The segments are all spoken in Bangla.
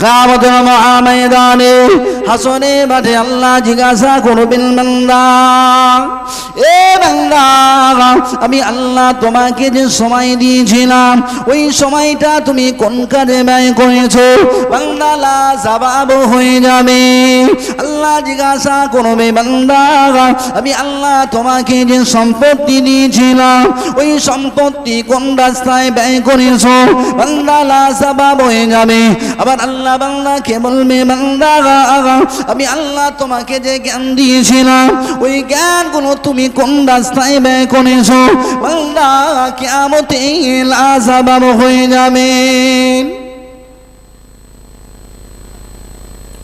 কামতের মহাময়দানে হাসনে মাঠে আল্লাহ জিজ্ঞাসা করবেন, বান্দা, এ বান্দা, আমি আল্লাহ তোমাকে যে সময় দিয়েছিলাম, ওই সময়টা তুমি কোন কাজে ব্যয় করেছ? বান্দা, লা জবাব হয়ে যাবে। আল্লাহ জিজ্ঞাসা করবে, বান্দা, আমি আল্লাহ তোমাকে যে সম্পত্তি দিয়েছিলাম, ওই সম্পত্তি কোন রাস্তায় ব্যয় করেছ? বান্দা, লা জবাব হয়ে যাবে। আবার আল্লাহ বান্দাকে বলবে, বান্দা আমি আল্লাহ তোমাকে যে জ্ঞান দিয়েছিলাম, ওই জ্ঞানগুলো তুমি কোন রাস্তায় ব্যয় করেছ? বান্দা কেমতে লা হয়ে যাবে।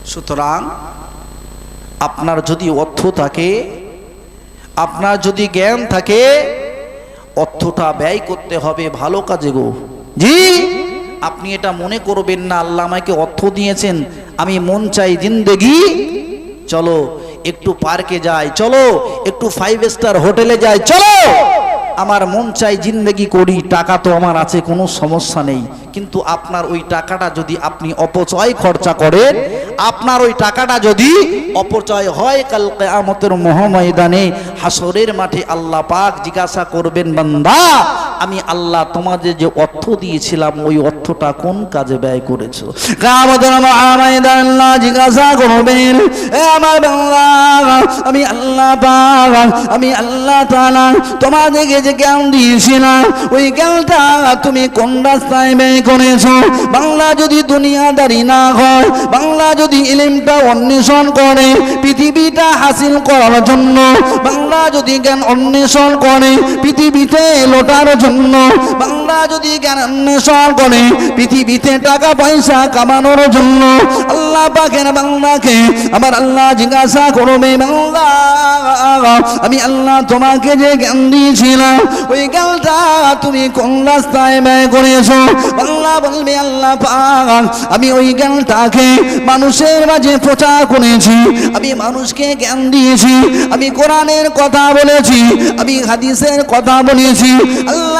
সুতরাং আপনার যদি অর্থ থাকে, আপনার যদি জ্ঞান থাকে, অর্থটা ব্যয় করতে হবে ভালো কাজে গো। জি। আপনি এটা মনে করবেন না, আল্লাহ আমাকে অর্থ দিয়েছেন। আমি মন চাই জিন্দেগি। চলো, একটু পার্কে যাই, চলো, একটু ফাইভ স্টার হোটেলে যাই, চলো। আমার মন চাই জিন্দেগি করি, টাকা তো আমার আছে, কোনো সমস্যা নেই। কিন্তু আপনার ওই টাকাটা যদি আপনি অপচয় খরচা করেন, আপনার ওই টাকাটা যদি অপচয় হয় কাল কেয়ামতের মহাময়দানে হাসরের মাঠে আল্লাহ পাক জিজ্ঞাসা করবেন, বান্দা আমি আল্লাহ তোমাদের যে অর্থ দিয়েছিলাম, ওই অর্থটা কোন কাজে ব্যয় করেছ? আমি আল্লাহ আমি আল্লাহ তোমাদেরকে যে জ্ঞান দিয়েছিলাম, ওই জ্ঞানটা তুমি কোন রাস্তায় ব্যয় বাংলা যদি দুনিয়াদারি না হয় বাংলা যদি ইলিমটা অন্বেষণ করে, পৃথিবীটা হাসিল করার জন্য বাংলা যদি জ্ঞান অন্বেষণ করে, পৃথিবীতে লোটার জন্য বাংলা যদি জ্ঞান করে, পৃথিবীতে টাকা, পয়সা কামানোর জন্য আল্লাহ পাকের বাংলাকে আমার আল্লাহ জিজ্ঞাসা করবে বাংলা আমি আল্লাহ তোমাকে যে জ্ঞান দিয়েছিলাম, ওই জ্ঞানটা তুমি কোন রাস্তায় ব্যয় করেছ? আল্লাহ বলবে, আল্লাহ পাক, আমি ওই জ্ঞানটাকে মানুষের মাঝে প্রচার করেছি, আমি মানুষকে জ্ঞান দিয়েছি, আমি কোরআনের কথা বলেছি, আমি হাদিসের কথা বলেছি, আল্লাহ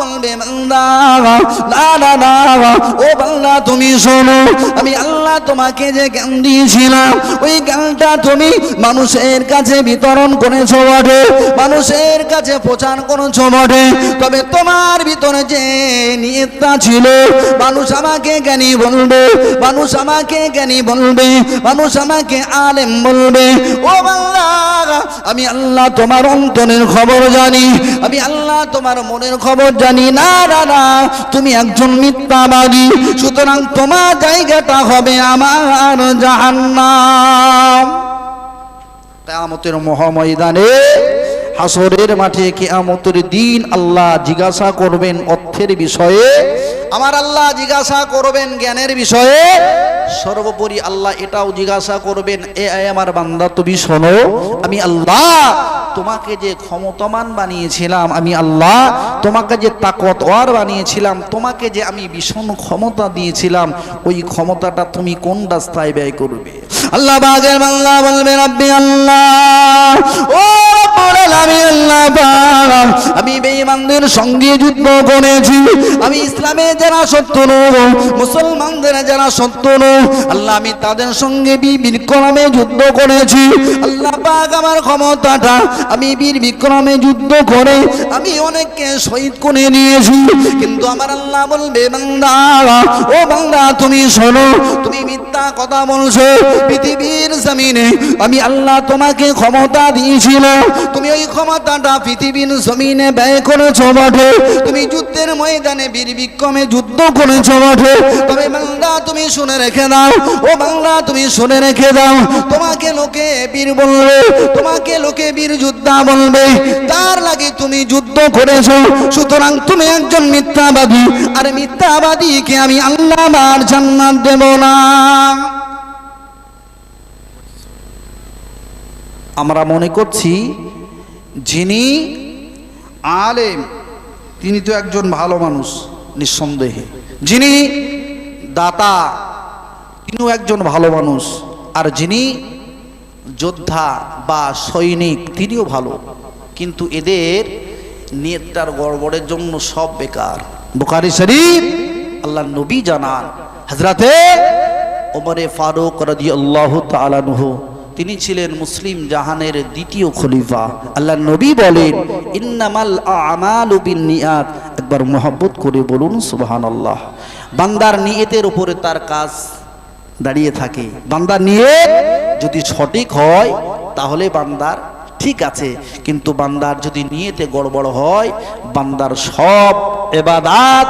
বলবে বান্দা ও বান্দা তুমি শোনো, আমি আল্লাহ তোমাকে যে জ্ঞান দিয়েছিলাম, ওই জ্ঞানটা তুমি মানুষের কাছে বিতরণ করেছ বটে, মানুষের কাছে প্রচার করেছ বটে। তবে তোমার ভিতরে যে নিয়তটা ছিল, মানুষ আমাকে জ্ঞানী বলবে, মানুষ আমাকে জ্ঞানী বলবে, মানুষ আমাকে আলেম বলবে। ও বাংলা, আমি আল্লাহ তোমার অন্তরের খবর জানি, আমি আল্লাহ তোমার মনের খবর জানি। না না তুমি একজন মিথ্যাবাদী। সুতরাং তোমার জায়গাটা হবে আমার জাহান্নাম। কেয়ামতের মহাময়দানে হাসরের মাঠে কেয়ামতের দিন আল্লাহ জিজ্ঞাসা করবেন অর্থের বিষয়ে। আমার আল্লাহ জিজ্ঞাসা করবেন জ্ঞানের বিষয়ে। সর্বোপরি আল্লাহ এটাও জিজ্ঞাসা করবেন এ, আমার বান্দা, তুমি শোনো, আমি আল্লাহ তোমাকে যে ক্ষমতামান বানিয়েছিলাম আমি আল্লাহ, তোমাকে যে তাকতওয়ার বানিয়েছিলাম, তোমাকে যে আমি ভীষণ ক্ষমতা দিয়েছিলাম, ওই ক্ষমতাটা তুমি কোন রাস্তায় ব্যয় করবে? আল্লাহ বাগের বাংলা বলবে, রব্বি আল্লাহ, ও আমি বেঈমানদের সঙ্গে যুদ্ধ করেছি। আমি ইসলামে যারা শত্রু মুসলমানদের যারা শত্রু আল্লাহ, আমি তাদের সঙ্গে বিক্রমে যুদ্ধ করেছি। আল্লাহ পাক আমার ক্ষমতাটা আমি বীর বিক্রমে যুদ্ধ করে আমি অনেককে শহীদ করে নিয়েছি কিন্তু আমার আল্লাহ বলবে, বান্দা, ও বান্দা, তুমি শোনো, তুমি মিথ্যা কথা বলছো, পৃথিবীর জমিনে আমি আল্লাহ তোমাকে ক্ষমতা দিয়েছিল। তুমি ওই ক্ষমতাটা পৃথিবীর জমিনে ব্যয় করেছ বটে। তুমি যুদ্ধের ময়দানে বীর বিক্রমে যুদ্ধ করেছ বটে। তবে বাংলা তুমি শুনে রেখে দাও, ও বাংলা তুমি শুনে রেখে দাও। তোমাকে লোকে বীর বলবে, তোমাকে লোকে বীর যোদ্ধা বলবে। তার লাগে তুমি যুদ্ধ করেছ, সুতরাং তুমি একজন মিথ্যাবাদী। আর মিথ্যাবাদীকে আমি আল্লাহ আমার জান্নাত দেব না। আমরা মনে করছি যিনি আলেম, তিনি তো একজন ভালো মানুষ, নিঃসন্দেহে। যিনি দাতা, তিনিও একজন ভালো মানুষ। আর যিনি যোদ্ধা বা সৈনিক, তিনিও ভালো। কিন্তু এদের নেতার গড়বড়ের জন্য সব বেকার। বুখারি শরীফ আল্লাহ নবী জানান হজরতে ওমরে ফারুক রাজি আল্লাহ তালানহ তিনি ছিলেন মুসলিম জাহানের দ্বিতীয় খলিফা। আল্লাহ নবী বলেন ইন্নামাল আমাল নিয়াত একবার মোহাব্বত করে বলুন সুবহান আল্লাহ বান্দার নিয়তের উপরে তার কাজ দাঁড়িয়ে থাকে। বান্দার নিয়ত যদি সঠিক হয় তাহলে বান্দার ঠিক আছে। কিন্তু বান্দার যদি নিয়েতে গড়বড় হয় বান্দার সব এবাদাত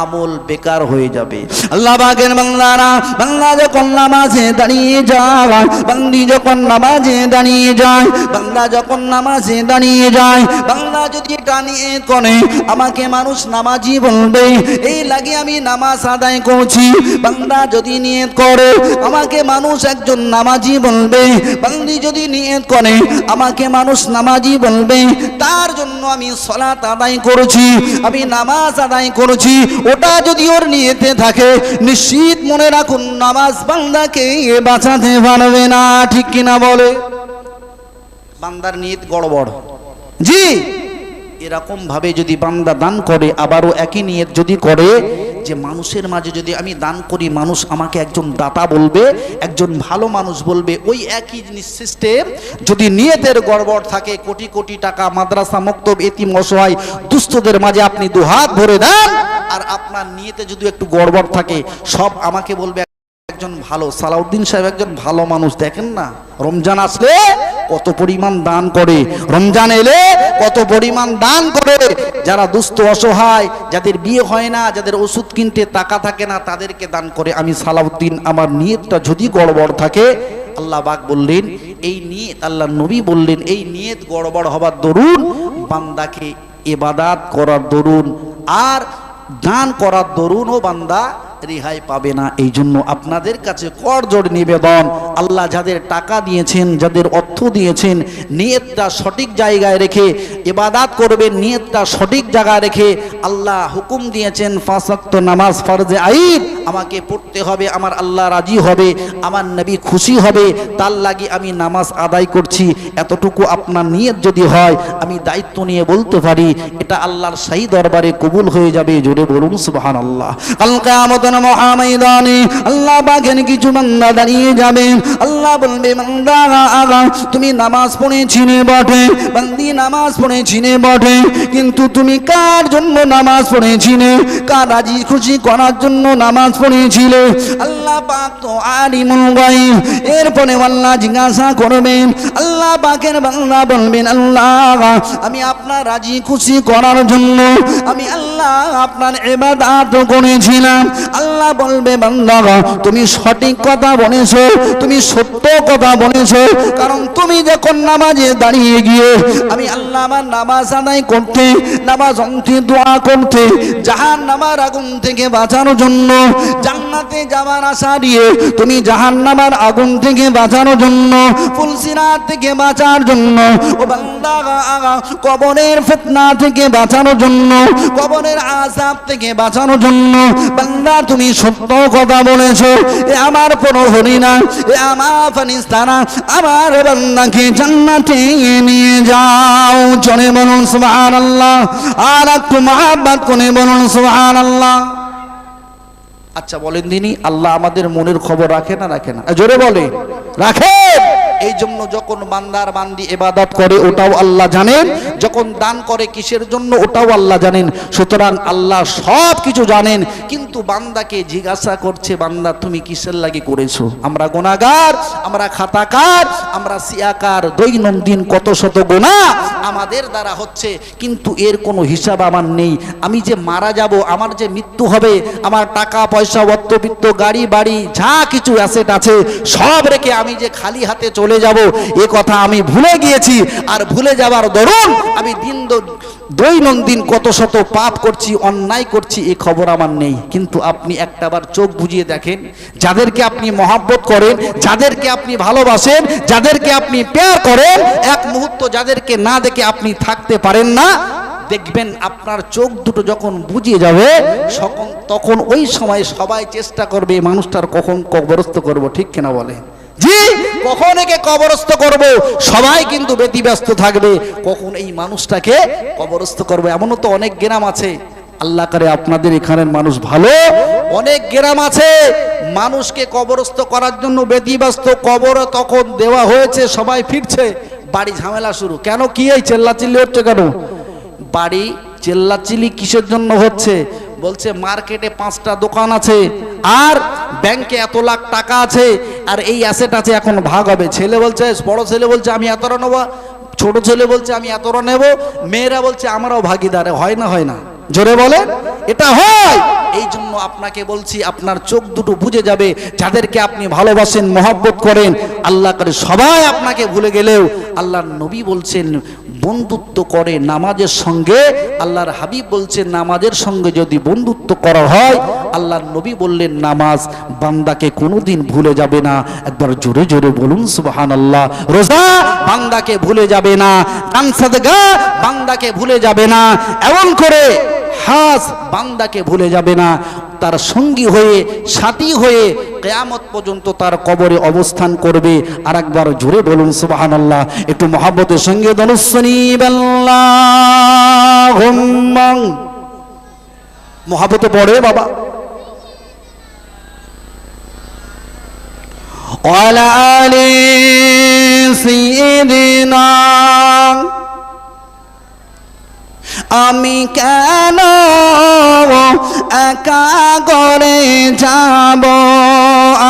আমল বেকার হয়ে যাবে। আল্লাহ বাগের বাংলারা বাংলা যখন নামাজে দাঁড়িয়ে যায়, বান্দি যখন নামাজে দাঁড়িয়ে যায় বাংলা যখন নামাজে দাঁড়িয়ে যায় বাংলা যদি এটা নিয়ে করে, আমাকে মানুষ নামাজি বলবে, এই লাগে আমি নামাজ আদায় করছি। বাংলা যদি নিয়ত করে, আমাকে মানুষ একজন নামাজি বলবে। বান্দি যদি নিয়ত করে, আমাকে মানুষ নামাজি বলবে। তার জন্য আমি সলাত আদায় করেছি, আমি নামাজ আদায় করেছি। ওটা যদি ওর নিয়েতে থাকে, নিশ্চিত মনে রাখুন, নামাজ বান্দাকে বাঁচাতে পারবে না, ঠিক কিনা বলে? বান্দার নিয়ত গড়বড়। জি এরকম ভাবে যদি বান্দা দান করে, আবারও একই নিয়ত যদি করে, যে মানুষের মাঝে যদি আমি দান করি, মানুষ আমাকে একজন দাতা বলবে, একজন ভালো মানুষ বলবে, ওই একই সিস্টেম যদি নিয়তের গড়বড় থাকে, কোটি কোটি টাকা, মাদ্রাসা, মক্তব, এতিম, অসহায়, দুস্থদের মাঝে আপনি দুহাত ভরে দেন আর আপনার নিয়েতে যদি একটু গড়বড় থাকে, সব আমাকে বলবে, একজন ভালো সালাউদ্দিন সাহেব একজন ভালো মানুষ, দেখেন না? রমজান আসলে কত পরিমাণ দান করে, রমজান এলে কত পরিমাণ দান করে। যারা দুস্থ, অসহায়, যাদের বিয়ে হয় না, যাদের ওষুধ কিনতে টাকা থাকে না, তাদেরকে দান করে আমি সালাউদ্দিন, আমার নিয়তটা যদি গড়বড় থাকে, আল্লাহ বাক বললেন, এই নিয়ত আল্লাহ নবী বললেন, এই নিয়ত গড়বড় হবার দরুন, বান্দাকে এবাদাত করার দরুন, আর দান করার দরুনও বান্দা রেহাই পাবে না এই জন্য আপনাদের কাছে করজোড় নিবেদন। আল্লাহ যাদের টাকা দিয়েছেন, যাদের অর্থ দিয়েছেন, নিয়তটা সঠিক জায়গায় রেখে, ইবাদাত করবেন, নিয়তটা সঠিক জায়গায় রেখে আল্লাহ হুকুম দিয়েছেন ফাঁসক্ত নামাজ ফরজে আইন, আমাকে পড়তে হবে, আমার আল্লাহ রাজি হবে, আমার নবী খুশি হবে, তার লাগে আমি নামাজ আদায় করছি। এতটুকু আপনার নিয়ত যদি হয়, আমি দায়িত্ব নিয়ে বলতে পারি, এটা আল্লাহর সাই দরবারে কবুল হয়ে যাবে, জোরে বলুন সুবাহান আল্লাহ কাল কিয়ামতের মহাময়দানে আল্লাহ বাগেন কিছু বান্দা দাঁড়িয়ে যাবে। আল্লাহ বলবে, বান্দা আগা তুমি নামাজ পড়েছিলে বটে, বান্দি নামাজ পড়েছিলে বটে, কিন্তু তুমি কার জন্য নামাজ পড়েছিলে? কার রাজি খুশি করার জন্য নামাজ পড়েছিলে? আল্লাহ পাক তো আলিমুল গায়ব। এরপরে আল্লাহ জিজ্ঞাসা করবেন, আল্লাহ পাকের বাংলা বলবেন, আল্লাহ, আমি আপনার রাজি খুশি করার জন্য, আমি আল্লাহ আপনার এবাদাত করেছিলাম। আল্লাহ বলবে বান্দা তুমি সঠিক কথা বলেছ, তুমি সত্য কথা বলেছ, কারণ তুমি যখন নামাজে দাঁড়িয়ে গিয়ে আমি আল্লাহ আমার নামাজ আদায় করতে, নামাজ অন্তে দোয়া করতে জাহান নামার আগুন থেকে বাঁচানোর জন্য, জান্নাতে যাওয়ার আশা দিয়ে তুমি জাহান নামার আগুন থেকে বাঁচানোর জন্য, ফুলসিরাত থেকে বাঁচার জন্য, ও বান্দা কবরের ফিতনা থেকে বাঁচানোর জন্য, কবরের আযাব থেকে বাঁচানোর জন্য, বান্দা তুমি সত্য কথা বলেছ। এ আমার প্রহরী না, এ আমার ফানিস্তানা আমার বান্দাকে জান্নাতে নিয়ে যাও। চলে বলুন, সুবহানাল্লাহ। আর একটু মহাব্বত করে বলুন সুহান আল্লাহ আচ্ছা বলেন দিনই আল্লাহ আমাদের মনের খবর রাখে না রাখে না? জোরে বলে রাখে এই জন্য যখন বান্দার বান্দি এবাদত করে, ওটাও আল্লাহ জানেন। যখন দান করে কিসের জন্য, ওটাও আল্লাহ জানেন। সুতরাং আল্লাহ সব কিছু জানেন। কিন্তু বান্দাকে জিজ্ঞাসা করছে, বান্দা, তুমি কিসের লাগে করেছ? আমরা গোনাগার আমরা খাতাকার, আমরা সিয়াকার, দৈনন্দিন কত শত গোনা আমাদের দ্বারা হচ্ছে, কিন্তু এর কোনো হিসাব আমার নেই। আমি যে মারা যাব, আমার যে মৃত্যু হবে, আমার টাকা, পয়সা অর্থবিত্ত গাড়ি, বাড়ি, যা কিছু অ্যাসেট আছে, সব রেখে আমি যে খালি হাতে চলে যাব। এ কথা আমি ভুলে গিয়েছি। আর ভুলে যাবার দরুন আমি দিন দৈনন্দিন কত শত পাপ করছি, অন্যায় করছি এই খবর আমার নেই। কিন্তু আপনি একটাবার চোখ বুজিয়ে দেখেন, যাদেরকে আপনি মহাব্বত করেন, যাদেরকে আপনি ভালোবাসেন, যাদেরকে আপনি পেয়ার করেন, এক মুহূর্ত যাদেরকে না দেখে আপনি থাকতে পারেন না, দেখবেন আপনার চোখ দুটো যখন বুঝিয়ে যাবে তখন ওই সময় সবাই চেষ্টা করবে মানুষটার কখন কবরস্থ করব, ঠিক কিনা বলে জি? কখন একে কবরস্থ করব? সবাই কিন্তু ব্যতিব্যস্ত থাকবে। কখন এই মানুষটাকে কবরস্থ করব? এমনও তো অনেক গ্রাম আছে। আল্লাহ করে আপনাদের এখানের মানুষ ভালো? অনেক গ্রাম আছে। মানুষকে কবরস্থ করার জন্য ব্যতিব্যস্ত। কবর তখন দেওয়া হয়েছে, সবাই ফিরছে। বাড়ি ঝামেলা শুরু। কেন কি এই চেল্লাচিল্লি হচ্ছে কেন? বাড়ি চেল্লাচিল্লি কিসের জন্য হচ্ছে? বলছে মার্কেটে পাঁচটা দোকান আছে। আর ব্যাংকে এত লাখ টাকা আছে, আর এই অ্যাসেট আছে, এখন ভাগ হবে। ছেলে বলছে, বড় ছেলে বলছে, আমি এতটা নেব। ছোট ছেলে বলছে, আমি এতটা নেব। মেয়েরা বলছে, আমরাও ভাগিদার। হয় না হয় না? জোরে বলে এটা হয়। এই জন্য আপনাকে বলছি, আপনার চোখ দুটো বুঝে যাবে। যাদেরকে আপনি ভালোবাসেন, মহব্বত করেন, আল্লাহ করে সবাই আপনাকে ভুলে গেলেও আল্লাহর নবী বলছেন, বন্ধুত্ব করে নামাজের সঙ্গে, আল্লাহর হাবিব বলছেন, নামাজের সঙ্গে যদি বন্ধুত্ব করা হয় আল্লাহর নবী বললেন, নামাজ বান্দাকে কোনোদিন ভুলে যাবে না। একবার জোরে জোরে বলুন সুবাহান আল্লাহ রোজা বান্দাকে ভুলে যাবে না কানসাদগা বান্দাকে ভুলে যাবে না, এমন করে হাস বান্দাকে ভুলে যাবে না। তার সঙ্গী হয়ে, সাথী হয়ে কেয়ামত পর্যন্ত তার কবরে অবস্থান করবে। আর একবার জোরে বলুন সুবাহান আল্লাহ একটু মহাব্বতের সঙ্গে দনুসনি মহাব্বতে পড়ে বাবা। وعلى آل سيدنا আমি কেন একা করে যাব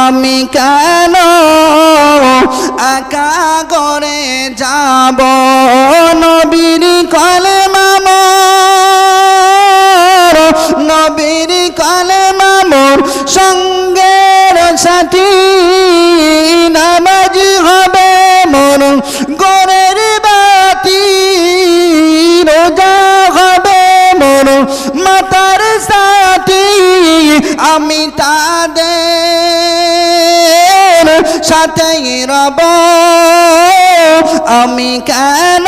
আমি কেন একা করে যাব নবীর কলে মামর নবীর কলে মামর সঙ্গের সাথী গোরের বাতি, রোজা হবে মন মাতার সাথী। আমি তাদের সাথে রব। আমি কেন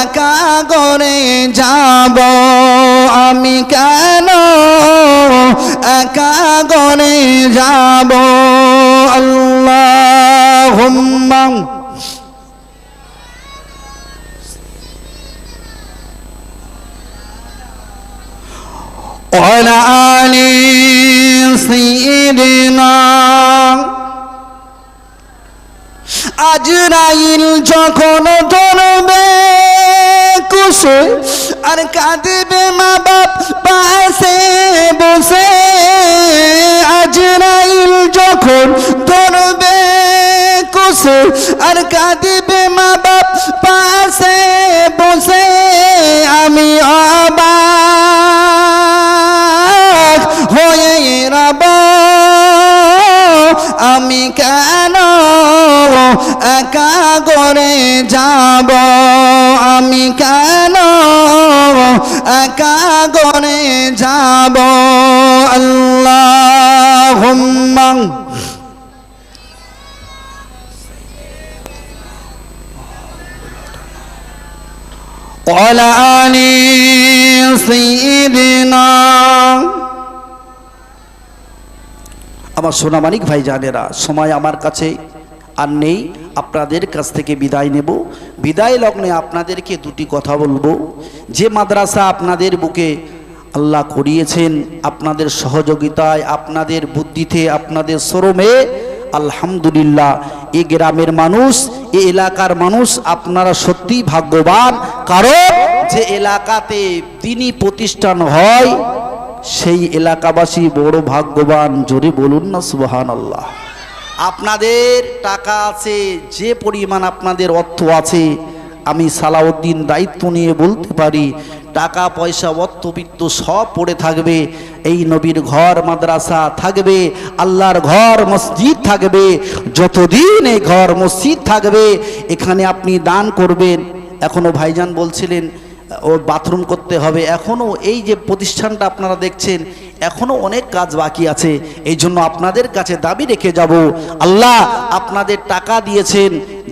একা করে যাব? আমি কেন একা করে যাব? আল্লাহ وعلى آل سيدنا আজরাইল যখন ধরবে কুশে আর কাঁদবে মা বাপ পাশে বসে আজরাইল যখন ধরবে আর কাঁদবে মা বাপ, পাশে বসে আমি অবাক হয়ে রব। আমি কেন একা করে যাব? আমি কেন একা করে যাব? আল্লাহ وعلى آل سيدنا আমার সোনামানিক ভাই জানেরা সময় আমার কাছে আর নেই আপনাদের কাছ থেকে বিদায় নেব বিদায় লগ্নে আপনাদেরকে দুটি কথা বলবো যে মাদ্রাসা আপনাদের বুকে আল্লাহ করিয়েছেন আপনাদের সহযোগিতায় আপনাদের বুদ্ধিতে আপনাদের শ্রমে আলহামদুলিল্লাহ, এ গ্রামের মানুষ, এ এলাকার মানুষ আপনারা সত্যি ভাগ্যবান। কারণ যে এলাকাতে তিনি প্রতিষ্ঠান হয়, সেই এলাকাবাসী বড় ভাগ্যবান। জোরে বলুন না সুবাহান আল্লাহ আপনাদের টাকা আছে, যে পরিমাণ আপনাদের অর্থ আছে, আমি সালাউদ্দিন দায়িত্ব নিয়ে বলতে পারি টাকা পয়সা অর্থবিত্ত সব পড়ে থাকবে। এই নবীর ঘর, মাদ্রাসা থাকবে, আল্লাহর ঘর, মসজিদ থাকবে। যতদিন এই ঘর, মসজিদ থাকবে, এখানে আপনি দান করবেন। এখনও ভাইজান বলছিলেন, ও বাথরুম করতে হবে। এখনও এই যে প্রতিষ্ঠানটা আপনারা দেখছেন এখনও অনেক কাজ বাকি আছে। এই জন্য আপনাদের কাছে দাবি রেখে যাব। আল্লাহ আপনাদের টাকা দিয়েছেন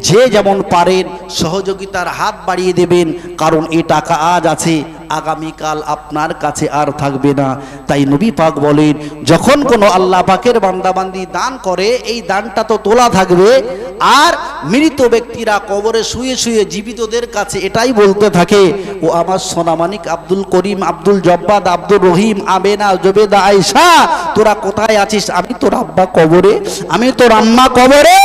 যে যেমন পারেন সহযোগিতার হাত বাড়িয়ে দেবেন, কারণ এ টাকা আজ আছে, আগামীকাল আপনার কাছে আর থাকবে না। তাই নবী পাক বলেন, যখন কোনো আল্লাহ পাকের বান্দাবান্দি দান করে, এই দানটা তো তোলা থাকবে, আর মৃত ব্যক্তিরা কবরে শুয়ে শুয়ে জীবিতদের কাছে এটাই বলতে থাকে, ও আমার সোনামানিক আব্দুল করিম, আব্দুল জব্বাদ আব্দুল রহিম আবেনা জবেদা আয়সা তোরা কোথায় আছিস? আমি তোর আব্বা কবরে, আমি তোর আম্মা কবরে।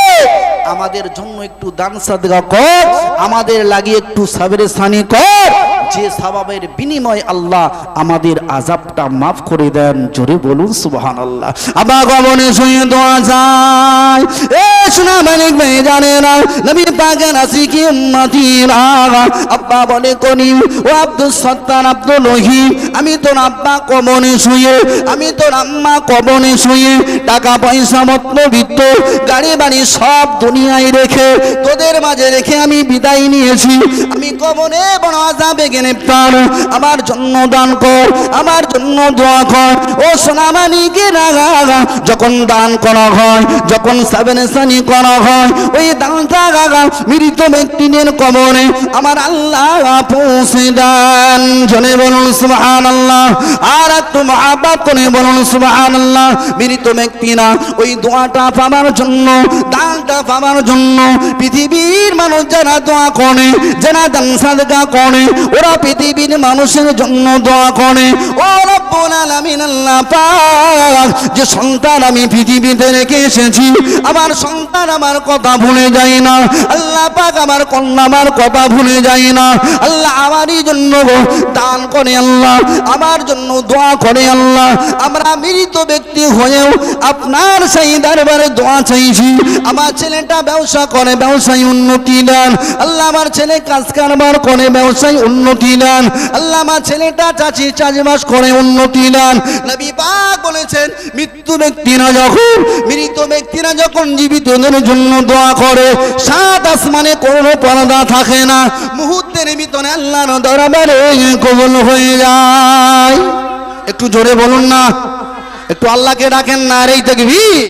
আমাদের জন্য একটু দান সাদগা কর আমাদের লাগিয়ে একটু সাবের সানি কর। যে সাবাবের বিনিময় আল্লাহ আমাদের আজাবটা মাফ করে দেন, জোরে বলুন সুবহান আল্লাহ আব্বা কবনে শুয়ে দোয়া যায় এ শোনা মালিক ভাই জানে না নবী পাকের আসিকি উম্মতিরা। আব্বা বলে করিম ও আব্দুল সত্তার আব্দুল রহিম আমি তোর আব্বা কবনে শুয়ে, আমি তোর আম্মা কবনে শুয়ে, টাকা পয়সা মতলবিত্ত গাড়ি বাড়ি সব দুনিয়ায় রেখে, তোদের মাঝে রেখে আমি বিদায় নিয়েছি। আমি কবনে বড় আজাবে আমার জন্য দান কর, আমার জন্য দোয়া কর। ও সোনামানিকে রাগা যখন দান করা হয়, যখন সাবেনেসানি করা হয়, ওই দানটা গাগা মৃত ব্যক্তিদের কবরে আমার আল্লাহ পৌঁছে দেন। জনে বলুন আল্লাহ আর করে বলুন আল্লাহ মৃত ব্যক্তিরা, ওই দোয়াটা পাবার জন্য, দানটা পাবার জন্য পৃথিবীর মানুষ যারা দোয়া করে, যারা দান সাদকা করে, ওরা পৃথিবীর মানুষের জন্য দোয়া করে। ও যে সন্তান আমি পৃথিবীতে রেখে এসেছি, আমার সন্তান আমার কথা ভুলে যায় না। আল্লাহ পাক আমার কন্যা আমার কথা ভুলে যায় না। আল্লাহ আমারই জন্য দান করে আল্লাহ, আমার জন্য দোয়া করে আল্লাহ। আমরা মৃত ব্যক্তি হয়েও আপনার সেই দরবারে দোয়া চাইছি। আমার ছেলেটা ব্যবসা করে, ব্যবসায় উন্নতি দেন। আল্লাহ আমার ছেলে কাজ কারবার করে, ব্যবসায় উন্নতি দেন আল্লাহ আমার ছেলেটা চাচি চাষবাস করে উন্নতি দেন নবী পাক বলেছেন, মৃত্যু ব্যক্তিরা যখন মৃত ব্যক্তিরা যখন জীবিতদের জন্য দোয়া করে, সাত আসমানে কোনো পর্দা থাকে না। মুহূর্তের ভিতরে আল্লাহর দরবারে কবুল হয়ে যায়। একটু জোরে বলুন না। একটু আল্লাহকে ডাকেন না, আর এই দেখবি